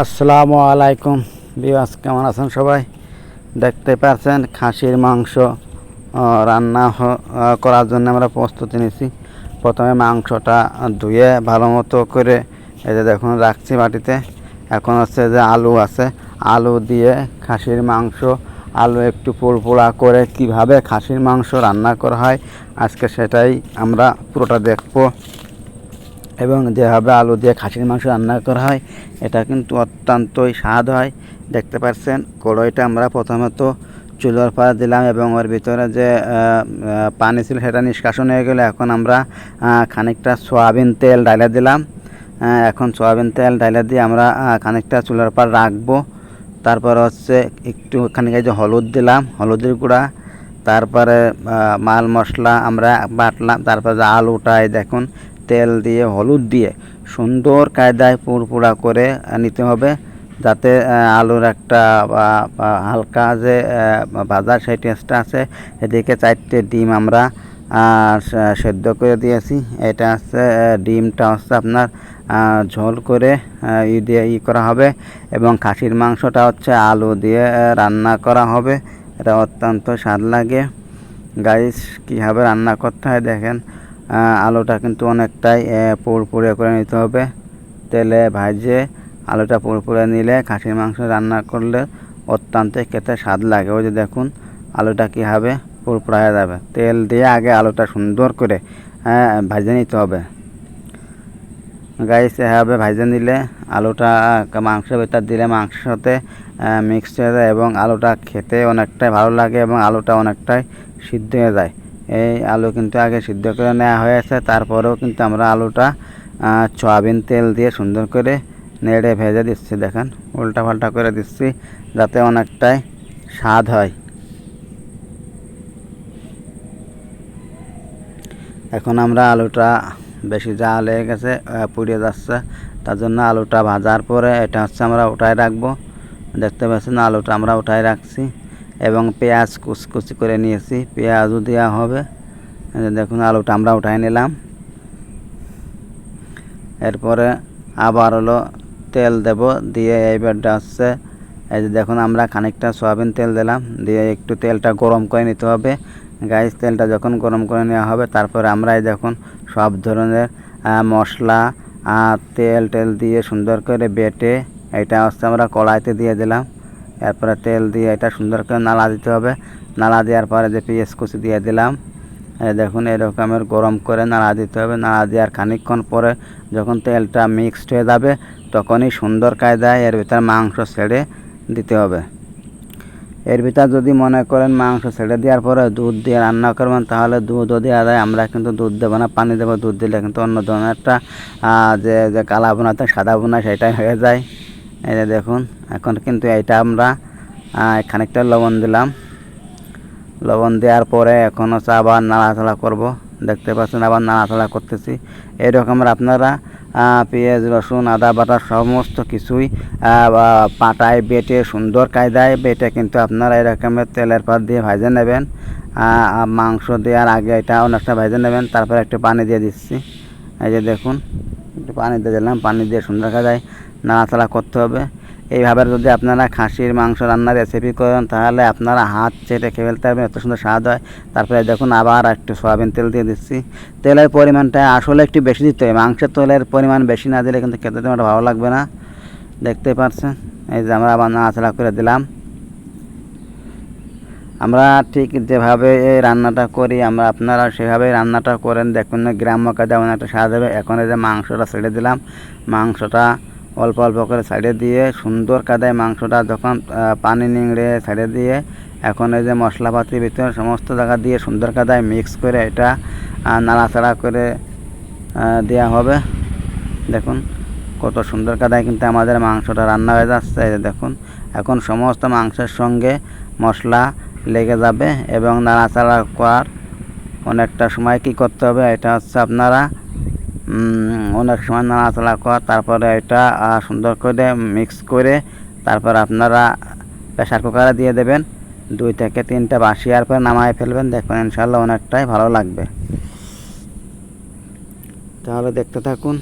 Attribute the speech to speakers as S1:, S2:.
S1: আসসালামু আলাইকুম। বিয়াস কেমন আছেন সবাই? দেখতে পাচ্ছেন খাসির মাংস রান্না করার জন্য আমরা প্রস্তুতি নিছি প্রথমে মাংসটা ধুয়ে ভালো মতো করে এই যে দেখুন, রাখছি বাটিতে। এখন হচ্ছে যে আলু আছে, আলু দিয়ে খাসির মাংস, আলু একটু পোড়পোড়া করে কীভাবে খাসির মাংস রান্না করা হয়, আজকে সেটাই আমরা পুরোটা দেখব। এবং যেভাবে আলু দিয়ে খাসির মাংস রান্না করা হয়, এটা কিন্তু অত্যন্তই স্বাদ হয়। দেখতে পাচ্ছেন, কড়াইটা আমরা প্রথমত চুলোর পাড়া দিলাম এবং ওর ভিতরে যে পানি ছিল সেটা নিষ্কাশন হয়ে গেলে এখন আমরা খানিকটা সয়াবিন তেল ডালে দিলাম। এখন সয়াবিন তেল ডালে দিয়ে আমরা খানিকটা চুলোর পাড় রাখব। তারপর হচ্ছে একটু খানিক যে হলুদ দিলাম, হলুদের গুঁড়া। তারপরে মাল মশলা আমরা বাটলাম, তারপরে যে আলুটা, এই দেখুন তেল দিয়ে, হলুদ দিয়ে সুন্দর কায়দায় পুরপুরা করে নিতে হবে যাতে আলুর একটা হালকা যে ভাজার সেই টেস্টটা আছে। এদিকে চারটে ডিম আমরা সেদ্ধ করে দিয়েছি। এটা হচ্ছে ডিমটা হচ্ছে আপনার ঝোল করে ই দিয়ে ই করা হবে এবং খাসির মাংসটা হচ্ছে আলু দিয়ে রান্না করা হবে। এটা অত্যন্ত স্বাদ লাগে। গাইস, কীভাবে রান্না করতে হয় দেখেন। আলুটা কিন্তু অনেকটাই পুরপুরে করে নিতে হবে। তেলে ভাজে আলুটা পুরপুরে নিলে খাসির মাংস রান্না করলে অত্যন্ত খেতে স্বাদ লাগে। ওই যে দেখুন আলুটা কীভাবে পুরপুরা হয়ে যাবে। তেল দিয়ে আগে আলুটা সুন্দর করে ভাজে নিতে হবে। গাইস, এভাবে ভাজে নিলে আলুটা মাংসের ভেতর দিলে সাথে মিক্সড হয়ে যায় এবং আলুটা খেতে অনেকটাই ভালো লাগে এবং আলুটা অনেকটাই সিদ্ধ হয়ে যায়। এই আলু কিন্তু আগে সিদ্ধ করে নেওয়া হয়েছে, তারপরেও কিন্তু আমরা আলুটা সয়াবিন তেল দিয়ে সুন্দর করে নেড়ে ভেজে দিচ্ছি, দেখেন উল্টা পাল্টা করে দিচ্ছি যাতে অনেকটাই স্বাদ হয়। এখন আমরা আলুটা বেশি জাল হয়ে গেছে পুড়িয়ে যাচ্ছে, তার জন্য আলুটা ভাজার পরে এটা হচ্ছে আমরা উঠায় রাখব। দেখতে পাচ্ছেন, আলুটা আমরা উঠায় রাখছি। এবং পেঁয়াজ কুচকুচি করে নিয়েছি। পেঁয়াজও দেওয়া হবে। দেখুন, আলুটা আমরা উঠায় নিলাম। এরপরে আবার হলো তেল দেব, দিয়ে এইবারটা হচ্ছে, এই যে দেখুন, আমরা খানিকটা সয়াবিন তেল দিলাম। দিয়ে একটু তেলটা গরম করে নিতে হবে। গাইস, তেলটা যখন গরম করে নেওয়া হবে, তারপরে আমরা এই দেখুন, সব ধরনের মশলা তেল টেল দিয়ে সুন্দর করে বেটে, এটা হচ্ছে আমরা কড়াইতে দিয়ে দিলাম। এরপরে তেল দিয়ে এটা সুন্দর করে নালা দিতে হবে। নালা দেওয়ার পরে যে পেঁয়াজ কুচি দিয়ে দিলাম দেখুন এরকমের গরম করে নাড়া দিতে হবে। নাড়া দেওয়ার খানিকক্ষণ পরে যখন তেলটা মিক্সড হয়ে যাবে, তখনই সুন্দর কায়দায় এর ভিতরে মাংস ছেড়ে দিতে হবে। এর ভিতর যদি মনে করেন মাংস ছেড়ে দেওয়ার পরে দুধ দিয়ে রান্না করবেন, তাহলে দুধও দেওয়া যায় আমরা কিন্তু দুধ দেবো না, পানি দেবো। দুধ দিলে কিন্তু অন্য ধরনের একটা যে যে কালা বোনাতে সাদা বোনা সেটাই হয়ে যায়। এই যে দেখুন, এখন কিন্তু এইটা আমরা খানিকটা লবণ দিলাম। লবণ দেওয়ার পরে এখন হচ্ছে আবার নাড়াচাড়া করব। দেখতে পাচ্ছেন আবার নাড়াচাড়া করতেছি। এরকমের আপনারা পেঁয়াজ, রসুন, আদা বাটা সমস্ত কিছুই পাটায় বেটে সুন্দর কায়দায় বেটে কিন্তু আপনারা এরকমের তেলের পাত দিয়ে ভাজে নেবেন। মাংস দেওয়ার আগে এটা অনেকটা ভেজে নেবেন, তারপরে একটু পানি দিয়ে দিচ্ছি। এই যে দেখুন, একটু পানি দিয়ে দিলাম, পানি দিয়ে সুন্দর কায়দায় নাড়াচাড়া করতে হবে। এইভাবে যদি আপনারা খাসির, মাংস রান্নার রেসিপি করেন, তাহলে আপনারা হাত চেটে খেয়ে ফেলতে পারবেন, এত সুন্দর স্বাদ হয়। তারপরে দেখুন আবার একটু সয়াবিন তেল দিয়ে দিচ্ছি। তেলের পরিমাণটা আসলে একটু বেশি দিতে হবে। মাংসের তেলের পরিমাণ বেশি না দিলে কিন্তু খেতে তেমন ভালো লাগবে না। দেখতে পাচ্ছেন? এই যে আমরা আবার নাড়াচাড়া করে দিলাম। আমরা ঠিক যেভাবে এই রান্নাটা করি, আমরা আপনারা সেভাবে রান্নাটা করেন। দেখুন গ্রাম্য কাজে এমন একটা স্বাদ হবে। এখন এই যে মাংসটা ছেড়ে দিলাম। মাংসটা অল্প অল্প করে সাইডে দিয়ে সুন্দর কাদায় মাংসটা যখন পানি নিংড়ে সাইডে দিয়ে এখন এই যে মশলাপাতির ভিতরে সমস্ত জায়গা দিয়ে সুন্দর কাদায় মিক্স করে এটা নাড়াচাড়া করে দেওয়া হবে। দেখুন কত সুন্দর কাদায় কিন্তু আমাদের মাংসটা রান্না হয়ে যাচ্ছে দেখুন। এখন সমস্ত মাংসের সঙ্গে মশলা লেগে যাবে এবং নাড়াচাড়া করার অনেকটা সময় কি করতে হবে, এটা হচ্ছে আপনারা অনেক সময় নাড়াচাড়া কর, তারপরে এটা সুন্দর করে মিক্স করে তারপর আপনারা প্রেশার কুকারে দিয়ে দেবেন। দুই থেকে তিনটা বাসিয়ার পরে নামায় ফেলবেন, দেখবেন ইনশাল্লাহ অনেকটাই ভালো লাগবে। তাহলে দেখতে থাকুন।